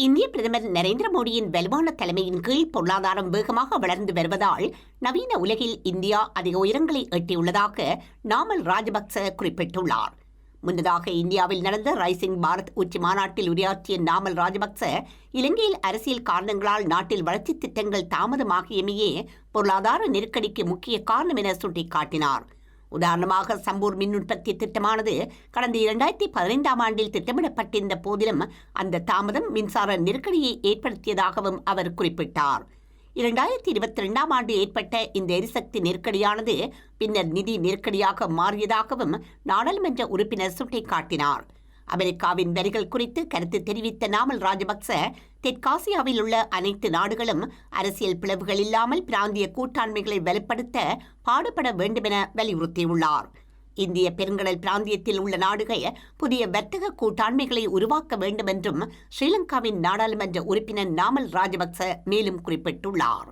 இந்திய பிரதமர் நரேந்திர மோடியின் வலுவான தலைமையின் கீழ் பொருளாதாரம் வேகமாக வளர்ந்து வருவதால் நவீன உலகில் இந்தியா அதிக உயரங்களை எட்டியுள்ளதாக நாமல் ராஜபக்ச குறிப்பிட்டுள்ளார். முன்னதாக இந்தியாவில் நடந்த ரைசிங் பாரத் உச்சி மாநாட்டில் உரையாற்றிய நாமல் ராஜபக்ச இலங்கையில் அரசியல் காரணங்களால் நாட்டில் வளர்ச்சித் திட்டங்கள் தாமதமாகியமையே பொருளாதார நெருக்கடிக்கு முக்கிய காரணம் என சுட்டிக்காட்டினார். உதாரணமாக சம்பூர் மின் உற்பத்தி திட்டமானது கடந்த இரண்டாயிரத்தி பதினைந்தாம் ஆண்டில் திட்டமிடப்பட்டிருந்த போதிலும் அந்த தாமதம் மின்சார நெருக்கடியை ஏற்படுத்தியதாகவும் அவர் குறிப்பிட்டார். இரண்டாயிரத்தி இருபத்தி ரெண்டாம் ஆண்டு ஏற்பட்ட இந்த எரிசக்தி நெருக்கடியானது பின்னர் நிதி நெருக்கடியாக மாறியதாகவும் நாடாளுமன்ற உறுப்பினர் சுட்டிக்காட்டினார். அமெரிக்காவின் வரிகள் குறித்து கருத்து தெரிவித்த நாமல் ராஜபக்ச தெற்காசியாவில் உள்ள அனைத்து நாடுகளும் அரசியல் பிளவுகள் இல்லாமல் பிராந்திய கூட்டாண்மைகளை வலுப்படுத்த பாடுபட வேண்டுமென வலியுறுத்தியுள்ளார். இந்திய பெருங்கடல் பிராந்தியத்தில் உள்ள நாடுகள் புதிய வர்த்தக கூட்டாண்மைகளை உருவாக்க வேண்டும் என்றும் ஸ்ரீலங்காவின் நாடாளுமன்ற உறுப்பினர் நாமல் ராஜபக்ச மேலும் குறிப்பிட்டுள்ளார்.